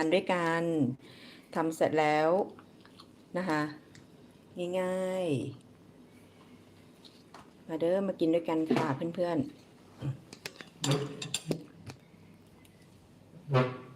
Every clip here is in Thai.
านด้วยกันทำเสร็จแล้วนะคะง่ายๆ มาเด้อมากินด้วยกันค่ะเพื่อนๆ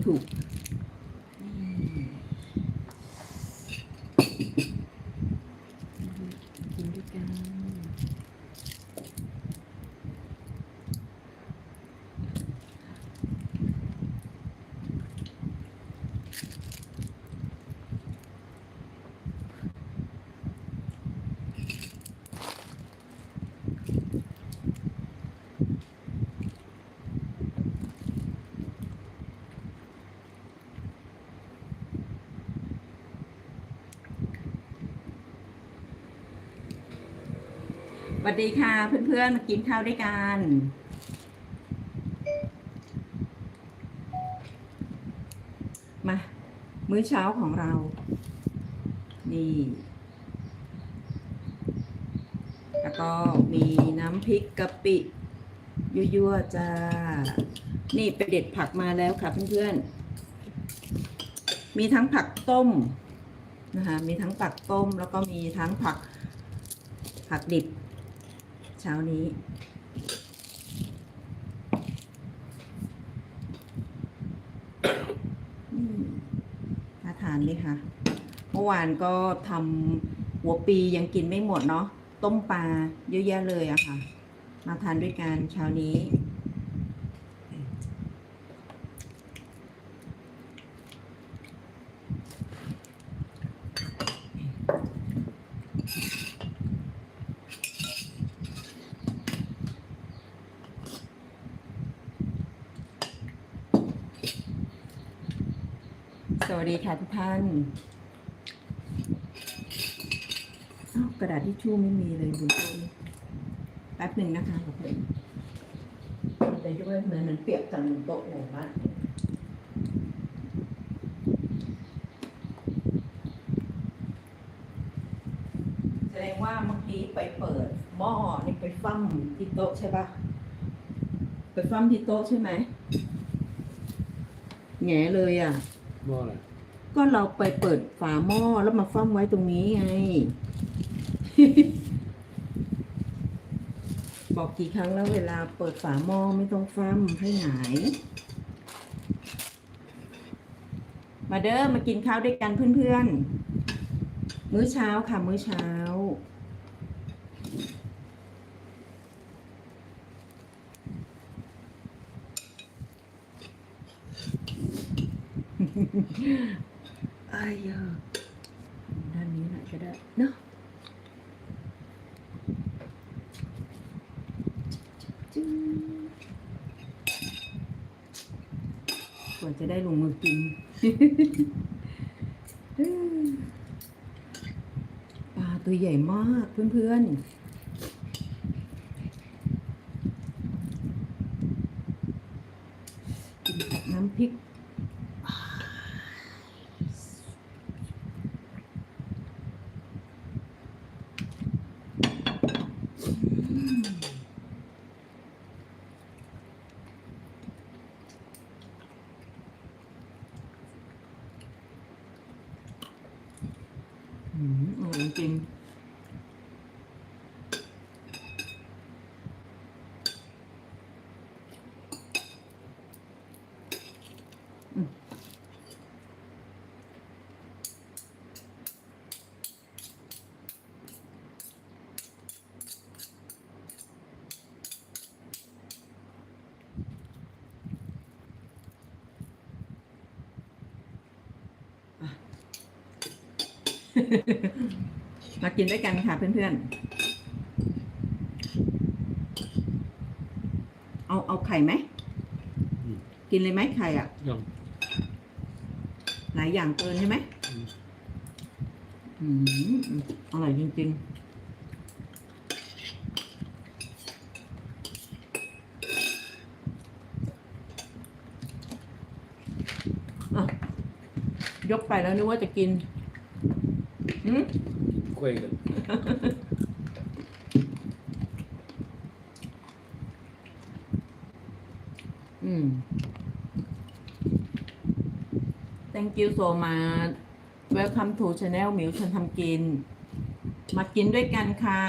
วางมุมไม่ถูก กินด้วยกัน สวัสดีค่ะเพื่อนๆมากินข้าวด้วยกัน มา มื้อเช้าของเรา นี่ แล้วก็มีน้ำพริกกะปิยั่วๆจ้า นี่ไปเด็ดผักมาแล้วค่ะเพื่อนๆ มีทั้งผักต้มนะคะ มีทั้งผักต้มแล้วก็มีทั้งผักผักดิบ เช้านี้ น่าทานเลยค่ะ เมื่อวานก็ทำหัวปียังกินไม่หมดเนาะ ต้มปลาเยอะแยะเลยอะค่ะ มาทานด้วยกันเช้านี้ ส วัสดีค่ะทุกท่านอ้าวกระดาษทิชชู่ไม่มีเลยบุญแป๊บหนึ่งนะคะขอบคุณแต่ด้วยเหมือนมันเปียกกันโต๊ะเลยว่าแสดงว่าเมื่อกี้ไปเปิด หม้อนี่ไปฟั่มที่โต๊ะใช่ปะไปฟั่มที่โต๊ะใช่ไหมแง่เลยอะหม้ออะไร ก็เราไปเปิดฝาหม้อแล้วมาฟั่มไว้ตรงนี้ไง บอกกี่ครั้งแล้วเวลาเปิดฝาหม้อไม่ต้องฟั่มให้หาย มาเด้อมากินข้าวด้วยกันเพื่อนๆ มื้อเช้าค่ะ มื้อเช้าอายอะด้านนี้หน่อยก็ได้เนาะจึ๊งกว่าจะได้ลงมือกินปลาตัวใหญ่มากเพื่อนๆกินกับน้ำพริก มากินด้วยกันค่ะเพื่อนๆ เอาเอาไข่ไหม กินเลยไหมไข่อะ ยังหลายอย่างเกินใช่ไหมอืมอร่อยจริงๆยกไปแล้วนึกว่าจะกิน คุยกันอืม thank you so much welcome to channel มิวชวนทำกิน มากินด้วยกันค่ะ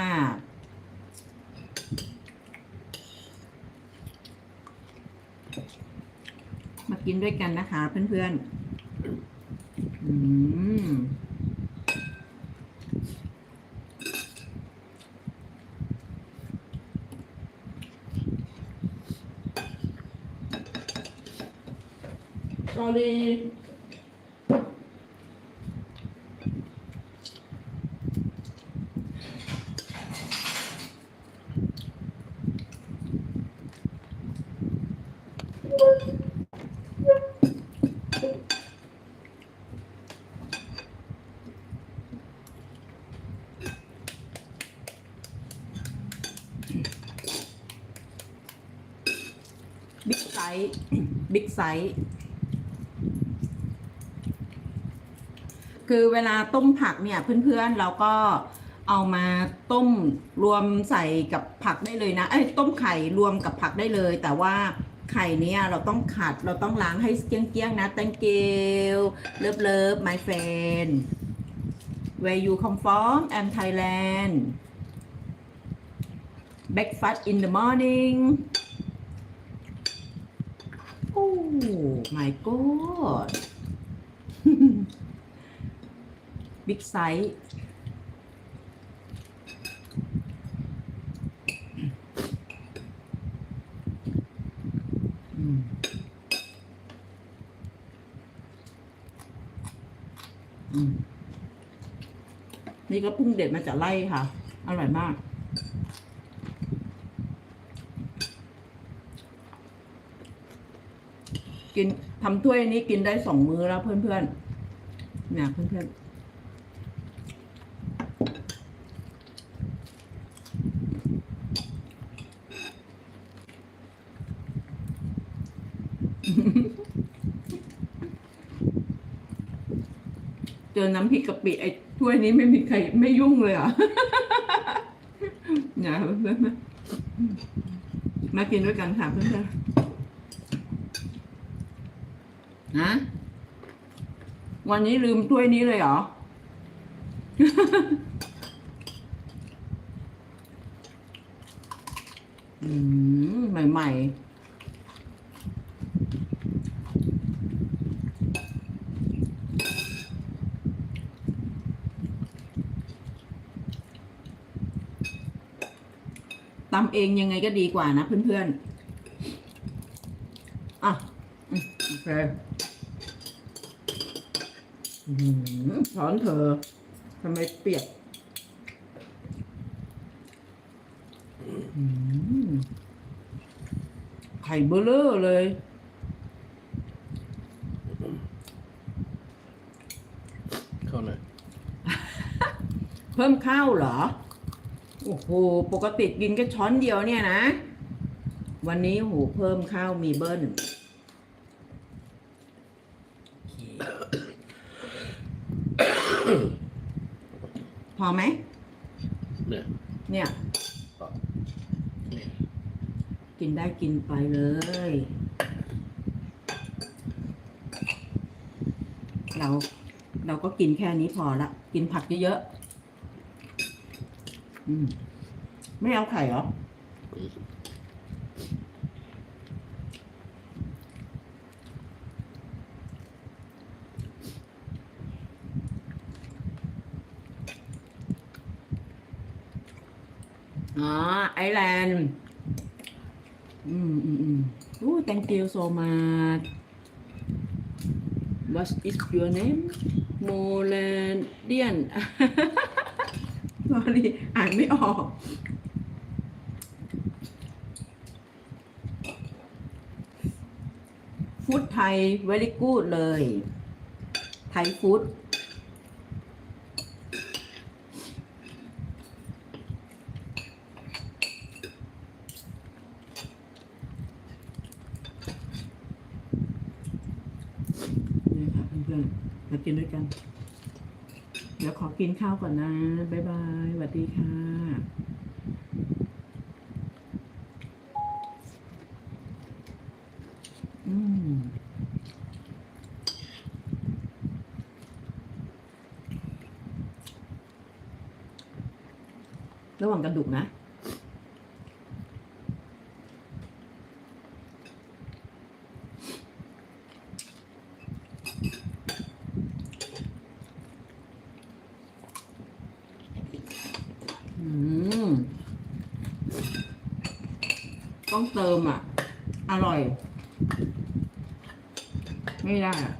มากินด้วยกันนะคะเพื่อนๆ อืม sorry บิ๊กไซส์ บิ๊กไซส์ คือเวลาต้มผักเนี่ยเพื่อนๆเราก็เอามาต้มรวมใส่กับผักได้เลยนะเอ้ยต้มไข่รวมกับผักได้เลย แต่ว่าไข่เนี่ยเราต้องขัดเราต้องล้างให้เกลี้ยงๆนะ thank you love love my friend where you come from I'm Thailand breakfast in the morning oh my god บิ๊กไซส์อืมอืมนี่ก็พุ่งเด็ดมาจากไร่ค่ะ อร่อยมากกินทำถ้วยนี้กินได้สองมื้อแล้วเพื่อนๆเนี่ยเพื่อนๆ เจ อน้ำพริกกะปิไอ้ถ้วยนี้ไม่มีใครไม่ยุ่งเลยอะเนี่ยเพื่อนๆมากินด้วยกันค่ะเพื่อนๆนะวันนี้ลืมถ้วยนี้เลยเหรอ อืมใหม่ๆ ตำเองยังไงก็ดีกว่านะเพื่อนๆ อะอืมโอเคอื้อหือช้อนเธอทำไมเปียกอื้อหือไข่เบลเลอร์เลยเข้าหน่อยเพิ่มข้าวเหรอ โอ้โห ปกติกินแค่ช้อนเดียวเนี่ยนะ วันนี้โหเพิ่มข้าวมีเบิ้ลโอเคพอไหมเนี่ยเนี่ยเนี่ย กินได้กินไปเลย เรา เราก็กินแค่นี้พอละ กินผักเยอะๆ อืมไม่เอาไข่เหรอ อ๋อ ไอแลนด์ อืมอืมอืมโอ้ thank you so much what is your name Molandian sorry อ่านไม่ออก ฟู้ดไทย very good เลย ไทยฟู้ดนี่ค่ะเพื่อนๆมากินด้วยกัน กินข้าวก่อนนะ บ๊ายบายสวัสดีค่ะอืมระหว่างกระดูกนะ อืม ต้อง เติมอะ อร่อย ไม่ได้อะ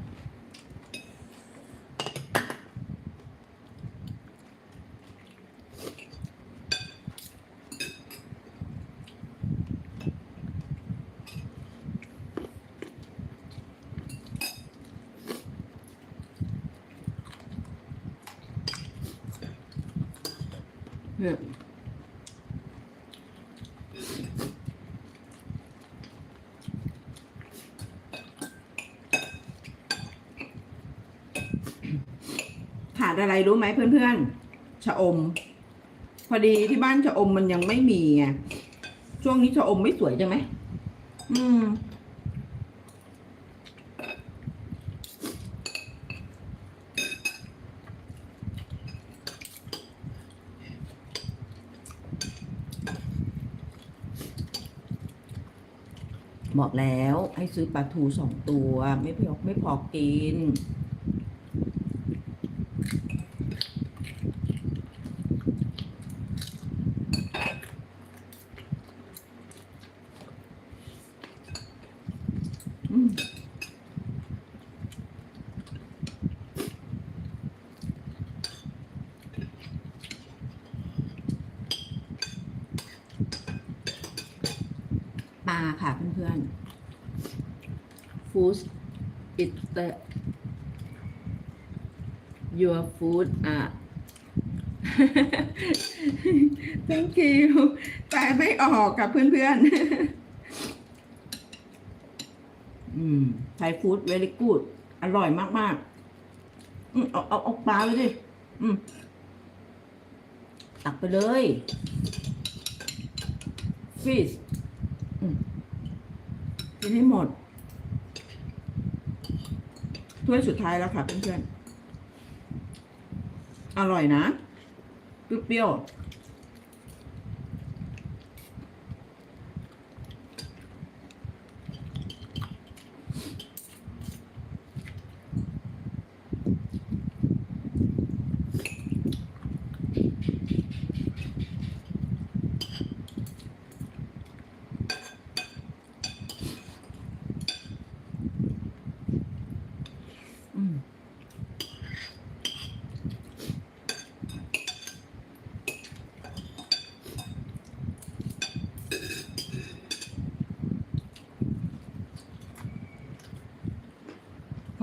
อะไรรู้ไหมเพื่อนๆชะอม พอดีที่บ้านชะอมมันยังไม่มีไงช่วงนี้ชะอมไม่สวยใช่ไหมอืมบอกแล้วให้ซื้อปลาทูสองตัว ไม่พอไม่พอกินาค่ะเพื่อนๆ food is the your food อะ thank you แปลไม่ออกกับเพื่อนๆ อืมไทยฟู้ด very good อร่อยมากๆ อืมเอาเอาเอาปลาเลยดิ อืมตักไปเลย fish อืม กินให้หมดถ้วยสุดท้ายแล้วค่ะเพื่อนๆ อร่อยนะเปรี้ยวๆ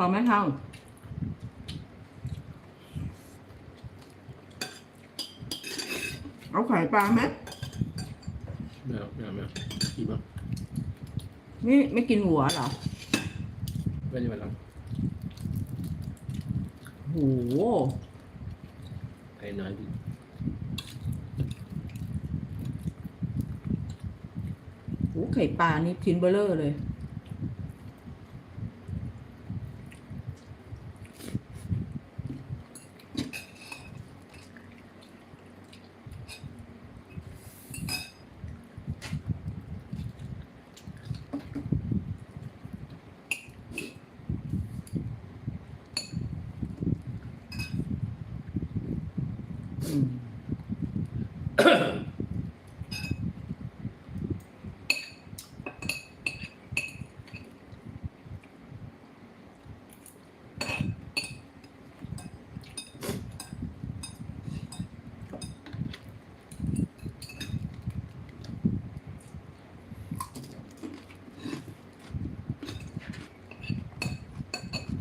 อไหมเท่าเอาไข่ปลาไหมไม่เอาไม่เอาไม่เอากินมั้งนี่ไม่กินหัวเหรอไม่ได้มาหลังโหไอ้น้อยดิโหไข่ปลานี่ชิ้นเบลเลอร์เลย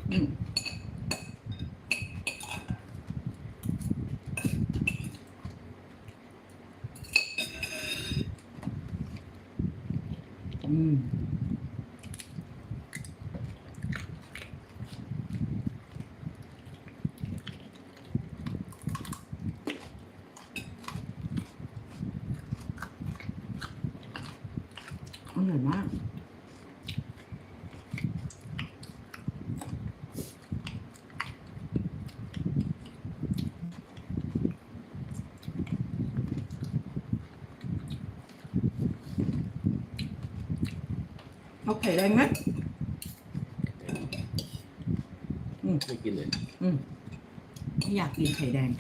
you ไข่แดงไหมไม่กินเลยอืมไม่อยากกินไข่แดง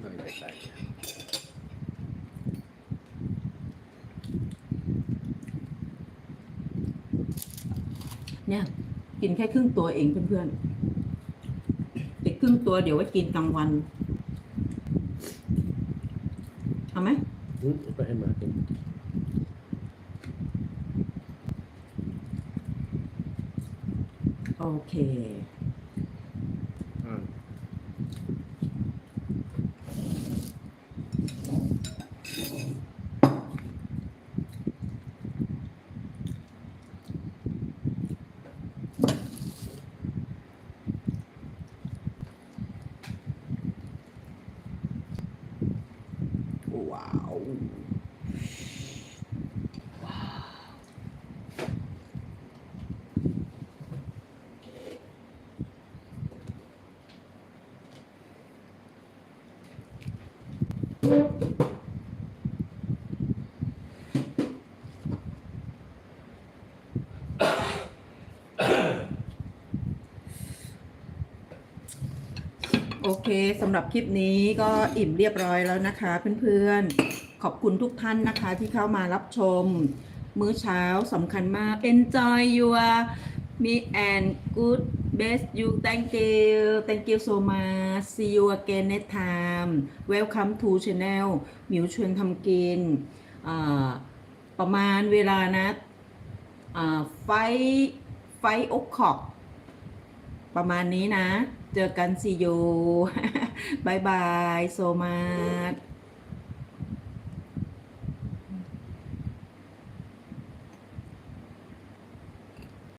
หน่อยใส่เนี่ย กินแค่ครึ่งตัวเองเพื่อนๆอีกครึ่งตัวเดี๋ยวไว้กินกลางวันเอาไหมอืมไปให้มากิน โอเค อ่า ว้าว โอเคสำหรับคลิปนี้ก็อิ่มเรียบร้อยแล้วนะคะ เพื่อนๆ ขอบคุณทุกท่านนะคะที่เข้ามารับชม มื้อเช้าสำคัญมาก enjoy your me and good best you thank you thank you so much see you again next time welcome to channel หมิวชวนทำกิน ประมาณเวลานะไฟไฟอกขอบประมาณนี้นะ เจอกันสิโยบายบาย โซมาด